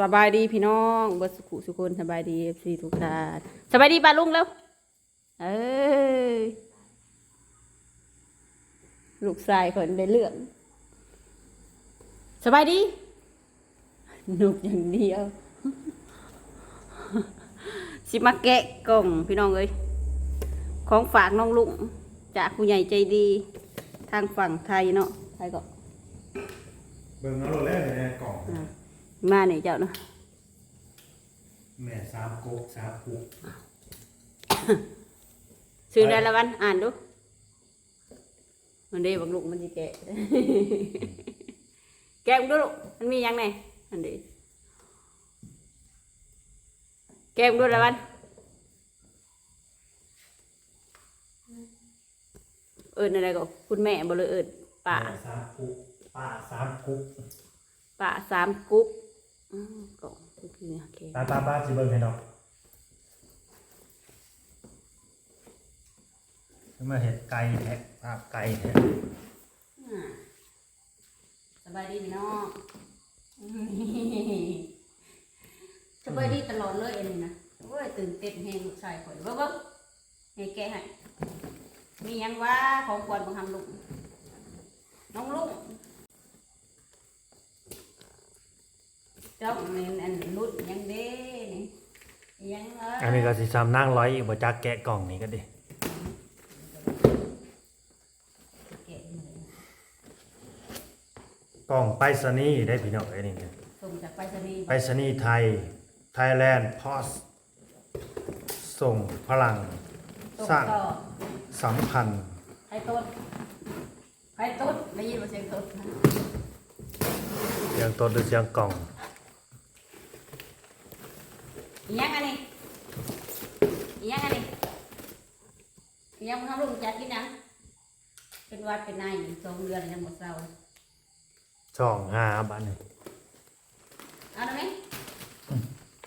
สบายดีพี่น้องเบิดสุขุสุคนสบายดีเอฟซีทุกท่านสบายดีป้าลุงแล้ว เอ้ยลูกชายคนได้เรื่องสบายดีหนุกอย่างเดียว สิมาแกะกล่องพี่น้องเอ้ยของฝากน้องลุงจากผู้ใหญ่ใจดี ทางฝั่งไทยเนาะไทยก็เบิ่งเอาโลดแล้วในกล่องอ่า มาเนี่ยเจ้าเนาะแม่สามกุ๊กสามกุ๊กซื้อได้ละวันอ่านดู มันเด้บักลูกมันจะแกะ แกะมันดูลูกมันมีหยังไงอันเด้แกะมันดูละวันเอิญอะไรก็คุณแม่บ่เลยเอิญป่าแม่สามกุ๊กป้าสามกุ๊กป่าสามกุ๊ก อืมก็คือโอเคตาตาป้าสิเบิ่งให้ดอกมาเห็ดไก่แทะภาพไก่แทะอ่าสบายดีพี่น้องสบายดีตลอดเลยเอ็นนะโอ้ยตื่นเต้นแหงลูกชายข่อยเบิ้งเบิ้งให้แกะให้มีหยังว่าของควรบังคับลุงน้องลุง จ้าอันอันรุ่นหยังเด้นี่ยังเอออันนี้ก็สิซ้ำนั่งร้อยอีกบ่จักแกะกล่องนี้ก็ดิแกะมาเลยกล่องไปรษณีย์ได้พี่น้องไอ้นี่เนี่ยส่งจากไปรษณีย์ไปรษณีย์ไทย Thailand Post ส่งพลัง ส่งสร้าง ต่อสัมพันธ์ ให้ต้นให้ต้นได้ยินว่าเสียงต้นนะเสียงต้นหรือเสียงกล่อง อีหยังอันนี้อีหยังอันนี้อีห ยังมึงทำลูกจัดกินนะเป็นหวัดเป็นนายอยู่สองเดือนยังหมดเศร้าช่องห้าบ้านนี่เอาได้ไหม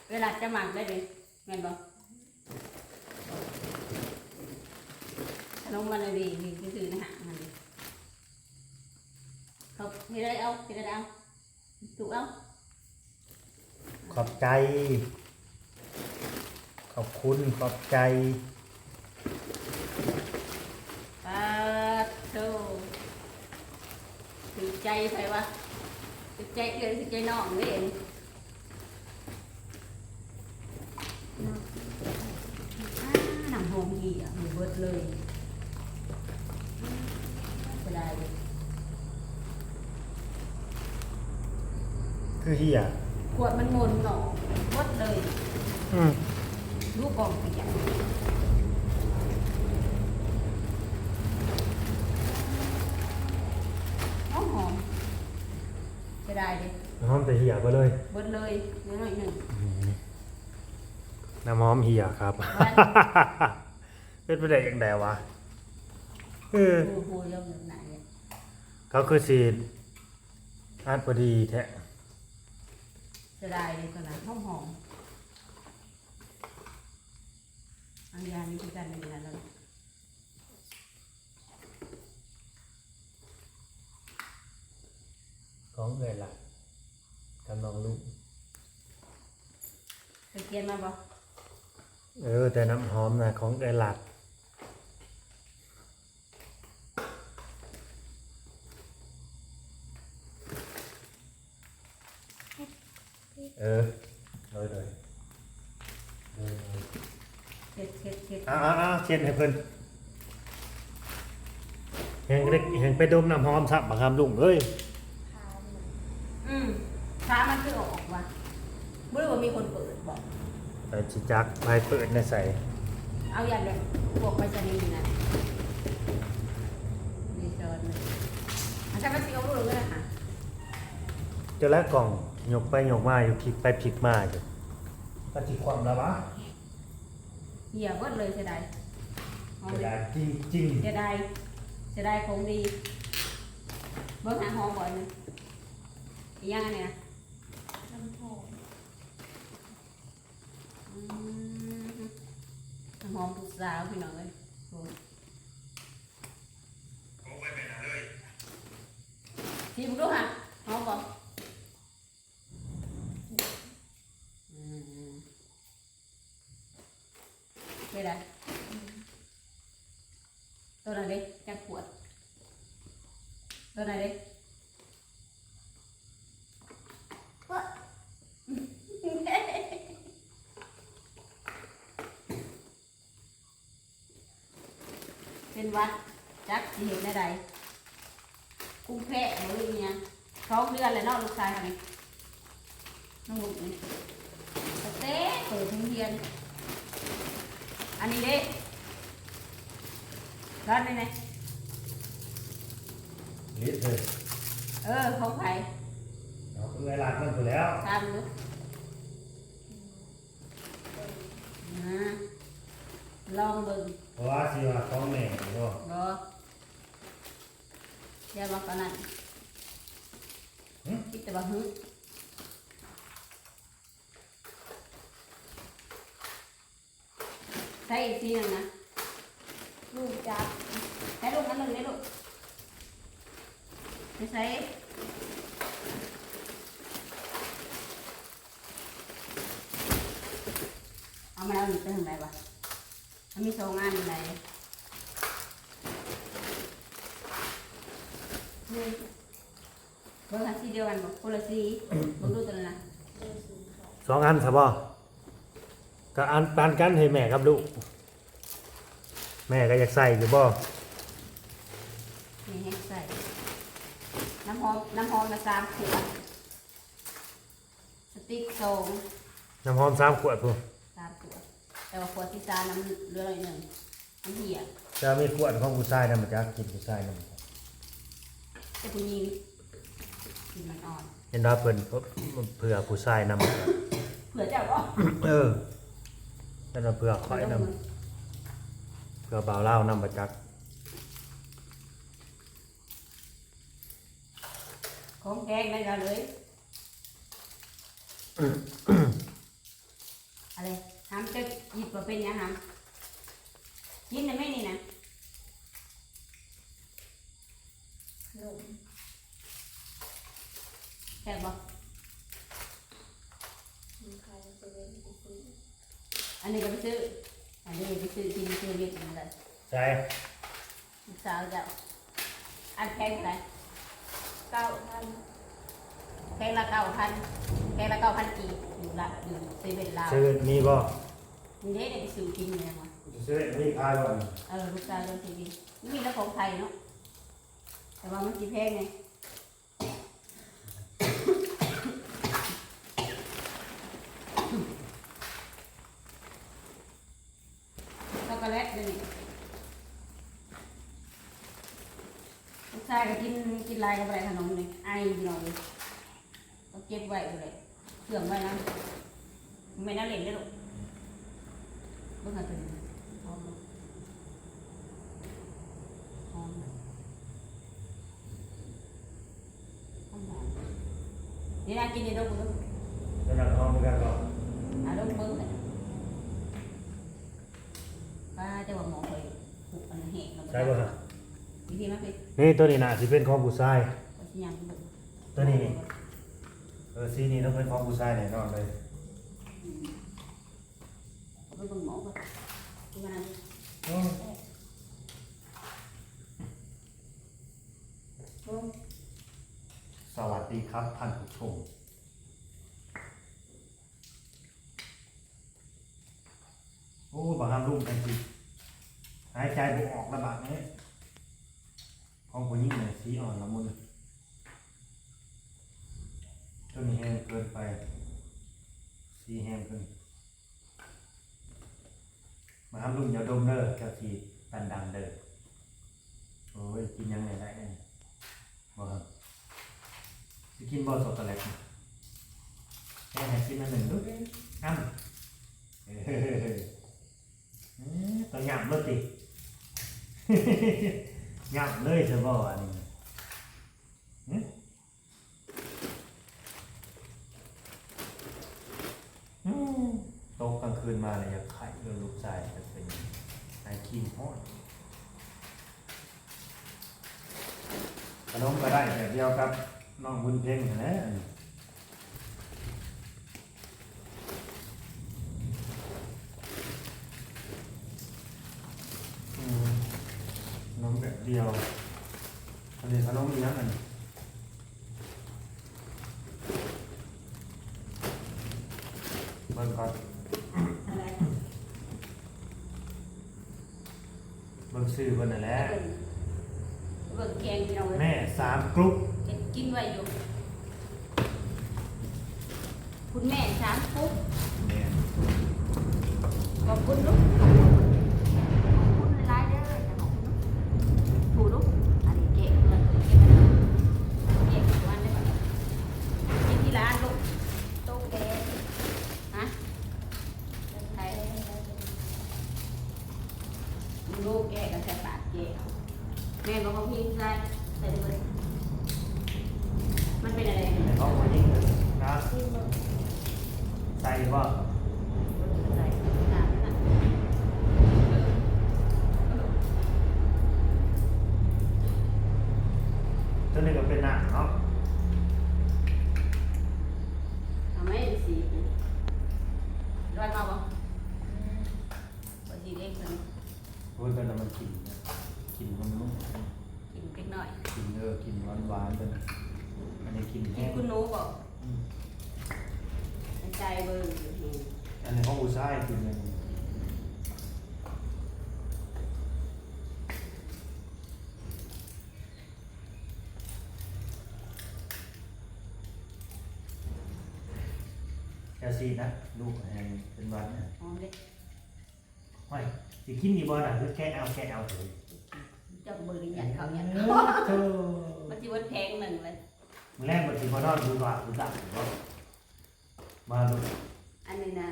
เวลาจะหมักได้เลยแม่นบอกขนมมันเลยดีดีคือๆนะฮะมันเขาที่ได้เอาที่ได้เอาถูกเอาขอบใจ ขอบคุณขอบใจ ปาโตถือ ใจใครวะถือใจเกินถือใจน้องนี่เองอ่าหนังหงหีอะมีเบิดเลยจะได้เลยคือเฮียขวดมันมนหนอหมดเลย อืม ลูกกองขยะหอมหอม จะได้เลยน้ำหอมแต่เฮียไปเลยเบิดเลยน้อยๆหนึ่งน้ำหอมเฮียครับ เป็นไปได้ยังไงวะเออโอ้โหยอมไหนเนี่ยเขาคือสีอันพอดีแท้จะได้เลยตัวนั้นหอมหอมอันยานี้คือการเป็นงานแล้ว ของเงินหลักกำลังลูกเคยเกียนมาบ่เออ แต่น้ำหอมนะของเงินหลักเออเลยเลยเลยเลยเช็ดเช็ดเช็ดอ้าวอ้าวอ้าวเช็ดให้เพิ่นเฮงเล็กเฮงไปดมน้ำหอมสับบักคำลุงเอ้ย อืมช้ามันคือออกว่ะไม่รู้ว่ามีคนเปิดบอก ไปจิจักไปเปิดในใส่เอาอย่างแบบพวกไปสนีย์นะดีเชิญเลยอาจารย์มาซิเอาลูกเลยนะคะเจอแล้วกล่องยกไปยกมาอยู่พลิกไปพลิกมาอยู่ก็จิความแล้ววะเหี้ยเบิดเลยเสียดายเอาเสียเลยดายจริงจริงเสียดายเสียดายของดีเบิ้งหาหอมบ่อยหนึงอีกอย่างอันเนี้ยน้ หอมทุกสาวพี่น้องเลยทีมรู้ฮะหอมบอกไปได้ตัวไหนดิจักขวดตัวไหนดิ What? เป็นหวัดจักสิเห็นได้ใดกุ้งแพะหรือเนี่ยท้องเดือนเลยเนาะลูกชายคนนี้น้องลูกนี่แต่เต้เปิดโรงเรียน อันนี้เด้ร้านไหนไหนลิดเลยเออเขาไผ่เอาเวลามันถูกแล้วตามดูอ่าลองเบิ่ง เพราะว่าสิว่าของแม่ก็บ่อย่ามาปานนั้นคิดแต่ว่าหึใส่อีกทีหนึงนะลูกจับใส่ลูกนั้นหนึ่งได้ลูกไม่ใส่เอามาแล้วหนึ่งเป็นทางไหนวะ มันมีสองอันไหนนี่เบอร์คันสีเดียวกันบอกคนละสีเบอร์ดูตัวนั้นนะเบอร์ศูนย์สองสองอันใช่ป่ะก็อันปานกันให้แม่ครับลูก แม่ก็อยากใส่อยู่บ่นี่ให้ใส่ น้ำหอม น้ำหอมละสามขวด สติ๊กสองน้ำหอมสามขวดพุ่นสามขวด แต่ว่าขวดที่สามน้ำเหลือหน่อยหนึ่งน้ำเหี้ยจะมีขวดของผู้ชายนำมาจากกินผู้ชายนำแต่ผู้หญิงกินมันอ่อนเห็นว่าเพิ่นเผื่อผู้ชายนำเผื่อเจ้าก็เออนั่นว่าเผื่อข่อยนำเผื่อบ่าวเล่าวนำมาจากของแกงได้กันเลย อะไร ห้ามจะหยิบมาเป็นยังห้ามกินได้ไหมนี่นะขนมแซ่บบ่มีใครจะเล่นไปซื้ออันนี้ก็ไปซื้อ อันนี้ไปซื้อกินซื้อเรียกมันเลยใช่ลูกสาวเจ้าอันแพงเท่าไหร่เก้าพันแพงละเก้าพัน แพงละเก้าพันกีบอยู่ละอยู่เซเว่นลาวซื้อมีบ่นี่เด้เนี่ยไปซื้อกินเนี่ยมาซื้อมีขายบ่เออลูกสาวเริ่มซื้อกินนี่มีแล้วของไทยเนาะแต่ว่ามันสีแพงไงช็อกโกแลตเลยนี่ลูกชายก็กินกินลายกับอะไรขนมนี่ไอพี่น้องเลยก็เก็บไว้เลย เครื่องไว้นะไม่น่าเล่นเลยลูกเบิ่งหาตัวนี้หอมบ่หอมบ่หอมบ่นี่น่ากินนี่ลูกลูกแล้วนักห้องกันบ่อะลูกเบิ่งเลยป้าจะว่าหมอเคยผูกอันแห้งแล้วใช่บ่ฮะวิธีมาเป็นนี่ตัวนี้น่ะสิเป็นของผู้ชายก็สิยังเบิ่งตัวนี้นี่ เออสีนี้ต้องเป็นของผู้ชายแน่นอนเลย เอาไปเบิ่งหมอก่อนที่มันนั้นสวัสดีครับท่านผู้ชมโอ้บางคำรุ่มกันจิหายใจบ่ออกระบาดนี้ของผู้หญิงเนี่ยสีอ่อนละมุนตัวนี้แห้งเกินไป สีแห้งเกินมาทำรุ่มอย่าดมเด้อเจ้าสีดันดังๆเด้อโอ้ยกินยังไงได้เนี่ยบ่ครับ จะกินบอลสดตะเล็กนะแค่ไหนกินมาหนึ่งลูกอ้ำเฮ้ยตัว หยาบเลยติหยาบเลยเธอบอกอันนี้หึอืมโตกกลางคืนมาเลยอยากไข่เรื่องลูกชายจะเป็นไอคิมฮอดขนมก็ได้แบบเดียวกับ น้องบุญเพ็งนั่นแหละ ดียวอันนี้ขนมอีกอย่างอันนี้ เบิ่งก่อนเบิ่งซื้อเบิ่งนั่นแหละเบิ่งเบิ่งแกงพี่น้องแม่สามกรุ๊ปกินไว้อยู่ คุณแม่สามกรุ๊ป ลูกแกก็ใส่ปากแกเอาแม่บอกเขาพิมพ์ใส่ใส่เลยมันเป็นอะไรในห้องคนยิ่งเลยนะที่มันใส่บ่า บอกอืมใจเบิ่งอยู่นี่อันนี้ห้องอุซ่ายกินเลยแค่ซีนะลูกแหงเป็นหวันนะหอมเด็กไม่สิกินดีบ่น่ะคือแค่เอาแค่เอาเถอะจะเบิ่งหยันเขาหยันเอเขาอโธ่มันจะวันแพงหนึ่งเลยมื้อ แรกมันสิบ่นอนดูว่าดูดักบ่มาลูกอันนี้นะ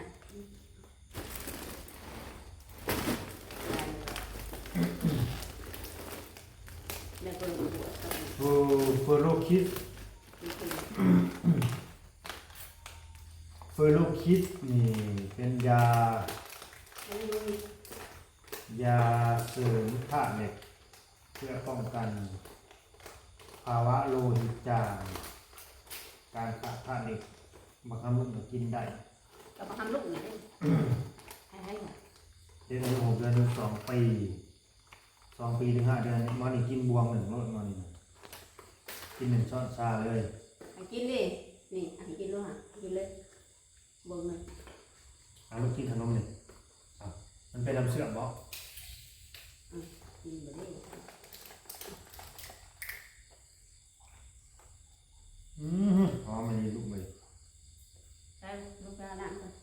แล้วเบิ่งหัวกับโอ้เฟอร์โลคิดนี่คือเฟอร์โลคิดนี่เป็นยาอันนี้ยาเสริมธาตุเหล็กเพื่อป้องกัน ภาวะโลหิตจาง การขาดธาตุเหล็ กบางครั้งมันก็กินได้ก็มาทำลูกนี่ได้ให้ให้หน่อยเดือนหนึ่งหกเดือนหนึ่งสองปีสองปีถึงห้าเดือนมอนี่กินบวงหนึ่งโลดมอนี่กินหนึ่งช้อนชาเลยให้กินดิ นี่ให้กินลูกฮะกินเลยเบิ่งเลยเอาลูกกินขนมหนึ่งอะมันเป็นน้ำเชื่อมบ่ กินบ่ได้ อืมหอมมันนี่ลูกเลย ได้ลูกแล้วน้ำก่อน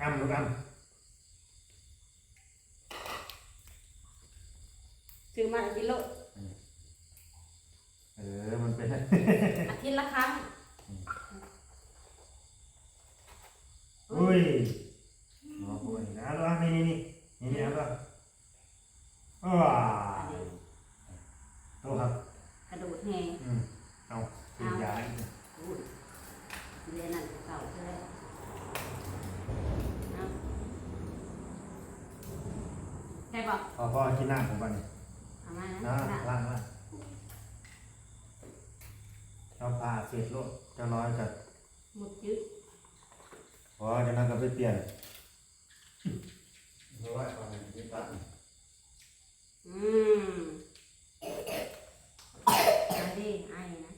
อ้ำลูกอ้ำ ซื้อมากินโล เออมันเป็น อาทิตย์ละครั้ง อุ้ยหอมป่วยนะลูกอะนี่นี่นี่นี่นี่เอาลูกอ้าวโตครับ กระโดดแหง อืมเอากินยาอีก อุ้ยเรียนนั่นเก่าใช่ไหมเอาได้ปะ พ อพ่อกินน้ำผมก่อนนี่เอามานะนะล้างล้างเอาผ้าเสร็จโลดเจะน้อยกับหมดยึดพอเจะน้อยก็ไปเปลี่ยนเพราะว่าตอนนี้ที่ตัดอืมเอาดิไอ้นะ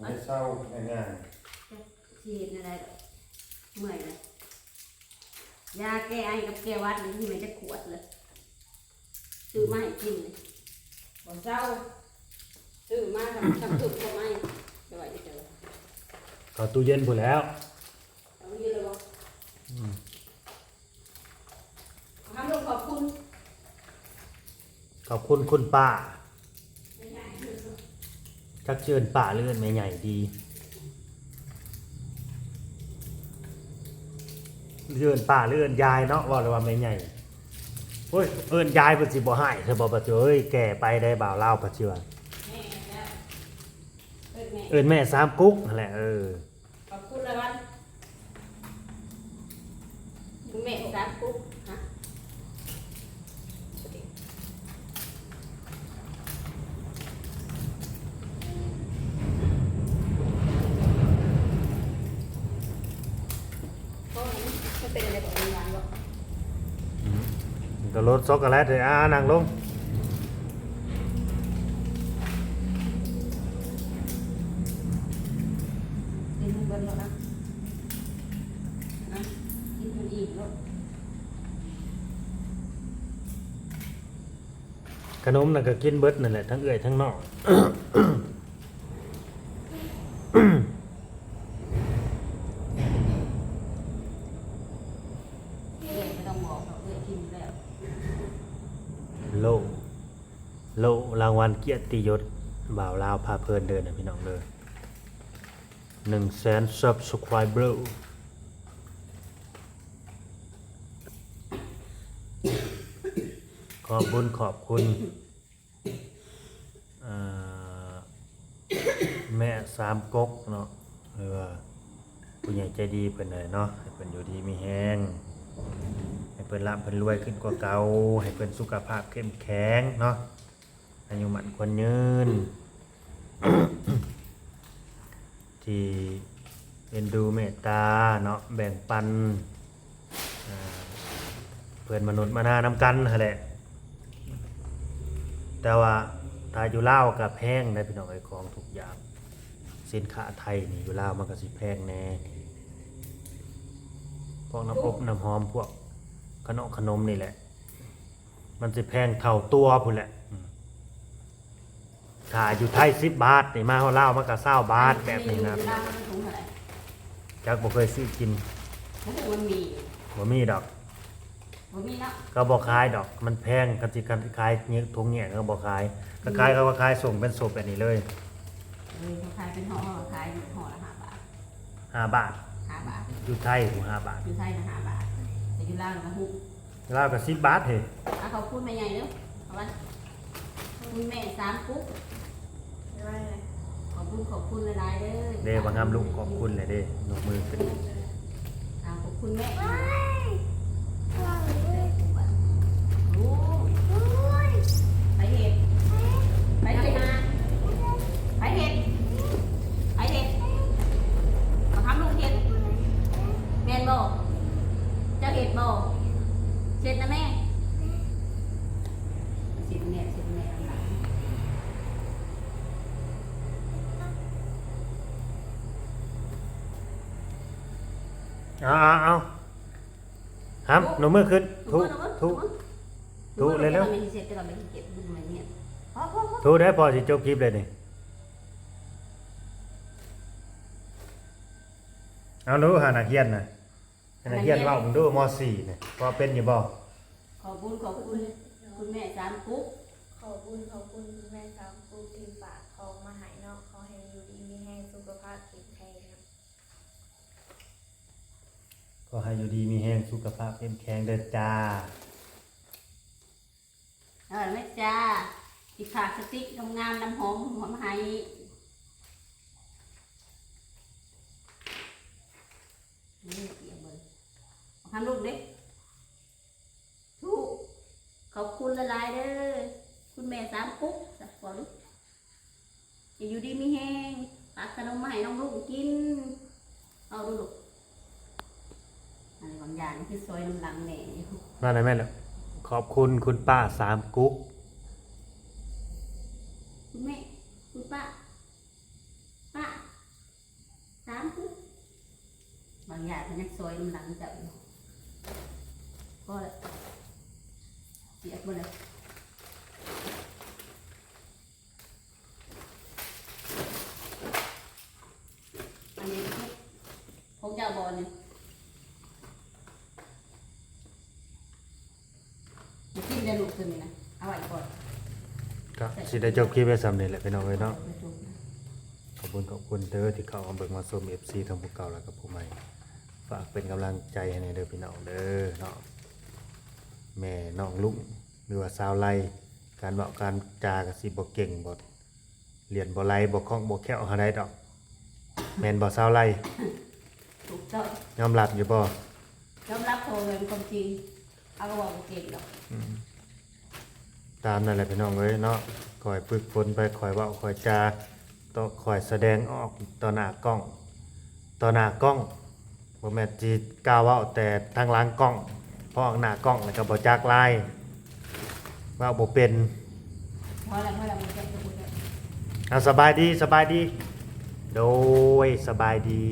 มันจะเศร้าง่ายฉีดอะไรเมื่อยเลย ยาแก้ไอกับแก้หวัดนี่ที่มันจะขวดเลยซื้อมาให้กินเลยบอกเจ้าซื้อมาทำทำถูกทำไมจะไหวจะเจอๆก็ตู้เย็นพูดแล้วเอาเยอะเลยบอกทำลงขอบคุณขอบคุณคุณป้าไม่ใช่ชักเชิญป้าเลื่อนไม่ใหญ่ดี เลื่อนป้าเลื่อนยายเนาะว่าเลยว่าไม่ใหญ่เฮ้ยเอิ้นยายเพิ่นสิบ่ให้เธอบอกว่าเอ้ยแก่ไปได้บ่าวเล่าปัจจุบันแม่แล้เอิ้นแม่เอิ้นแม่สามกุ๊กแหละเออขอบคุณแล้วกันแม่สามกุ๊กฮะก็มันเป็นอะไร ก็รถช็อกโกแลตเลยอ่านั่งลงกินมันเบิ้ลแล้วนะนะกินมันอีกแล้วขนมน่ะก็กินเบิดนั่นแหละทั้งเอื้อยทั้งนอก เอ้ยไม่ต้องบอกหรอกเอ้ยกินแล้ว โลโลรางวัล เกียรติยศบ่าวลาวพาเพลินเดินนะพี่น้องเลยหนึ่งแสน subscriber ขอบคุณขอบคุณแม่สามก๊กเนาะหรือว่าผู้ใหญ่ใจดีเพิ่นเลยเนาะให้เพิ่นอยู่ดีมีแฮงให้เพิ่นร่ำเพิ่นรวยขึ้นกว่าเก่าให้เพิ่นสุขภาพเข้มแข็งเนาะ อายุมันควรยืน ที่เอ็นดูเมตตาเนาะแบ่งปันเพื่อนมนุษย์มานานำกันนั่แหละแต่ว่าถ้าอยู่เล่ากับแพงได้พี่น้องไอ้ของทุกอย่างสินค้าไทยนี่อยู่เล่ามันก็สิแพงแน่พวกน้ำอบน้ำหอมพวกขนมขนมนี่แหละ มันจะแพงเท่าตัวพุ่นแหละ ถ้าอยู่ไทยสิบบาทนี่มาเขาเล่าวมันก็เศร้าบาทแบบนี้นะเวลามันถุงเท่าไหร่จักบ่เคยซื้อกินเขาบอกมันมีบ่มีดอก มันมีเนาะก็บ่ขายดอกมันแพงกันสิกันขายเงี้ยทงเงี้ยก็บ่ขายก็ขายเขาก็ขายส่งเป็นศพแบบนี้เลยเออเขาขายเป็นห่อเขาขายห่อละห้าบาทห้าบาทห้าบาทอยู่ไทยหูห้าบาทอยู่ไทยนะห้าบาทแต่อยู่ลาวนะฮุกลาวก็สิบบาทเฮ้ยอะเขาพูดมาใหญ่เนาะเอาวัน คุณแม่สามปุ๊บไม่ว่าไงขอบคุณขอบคุณหลายๆเด้อเด้บางงามลุงขอบคุณเลยเด้ยกมือขึ้นอ่าขอบคุณแม่ โอ้ไปเห็ดไปเห็ดไปเห็ดไปเห็ดมาทำลูกเห็ดแม่นบ่เจ้าเห็ดบ่เสร็จนะแม่เสร็จแม่เสร็จแม่อันหลัง เอาเอาเอาครับหนูมือขึ้นทุกทุกถูกเลยเร็วไม่เสร็จแต่ก่อนไม่เก็บดูมันเนี่ยพอพอพอทุกได้พอสิจบคลิปเลยนี่เอาหนูหานักเรียนน่ะให้นักเรียนเว้ามึงดูม .4 นี่พอเป็นอยู่บ่ขอบคุณขอบคุณคุณแม่สามปุ๊กขอบคุณขอบคุณคุณแม่สามปูทีมฝากของมาใหายเนาะขอให้อยู่ดีมีแห้งสุขภาพแข็งแรงนะ ก็ให้อยู่ดีมีแรงสุขภาพเข้มแข็งเด้อจ้าเออแม่จ้าติดขาดสติ๊กงามๆน้ำหอมหอมไห้นี่เกี่ยวเบอร์ทำลูกเด็กลูกขอบคุณละลายเด้อคุณแม่สามปุ๊กสักก่อนลูกอยู่ดีมีแห้งตักขนมมาให้น้องลูกกิน เอาดูลูก อะไรบางอย่างที่ซอยน้ำลังแหน่อยู่มาได้ไหมล่ะขอบคุณคุณป้าสามกุ๊กคุณแม่คุณป้าป้าสามคุณบางอย่างมันยังซอยน้ำลังจับอยู่ก็เลยเสียหมดเลยอันนี้พกเจ้าบอลเนี่ยจะกินได้ลูกตัวนี้นะเอาไว้ก่อน ก็ สิได้จบคลิปไว้สำเร็จแหละพี่น้องเอ้ยเนาะขอบคุณขอบคุณเด้อที่เข้ามาเบิ่งมาชม FC ทั้งผู้เก่าแล้วก็ผู้ใหม่ฝากเป็นกำลังใจให้ในเด้อพี่น้องเด้อเนาะแม่น้องลุงหรือว่าสาวไล่การเว้าการจาก็สิบ่เก่งบ่เรียนบ่ไล่บ่คล่องบ่แคล่วหาได้ดอก แม่นบ่สาวไล่ถูกต้องยอมรับอยู่บ่ยอมรับโทรเลยเป็นความจริงเอาก็บอกว่าเก่งหรอก ตามนั่นแหละพี่น้องเอ้ยเนาะคอยฝึกฝนไปคอยเว้าคอยจาต้องคอยแสดงออกต่อหน้ากล้องต่อหน้ากล้องบ่แม่นสิกล้าเว้าแต่ทางหลังกล้องเพราะหน้ากล้องแล้วก็บ่จักลายว่าบ่เป็นพอแล้วพอแล้วมันจะพูดแล้ว เอาสบายดีสบายดี โดยสบายดี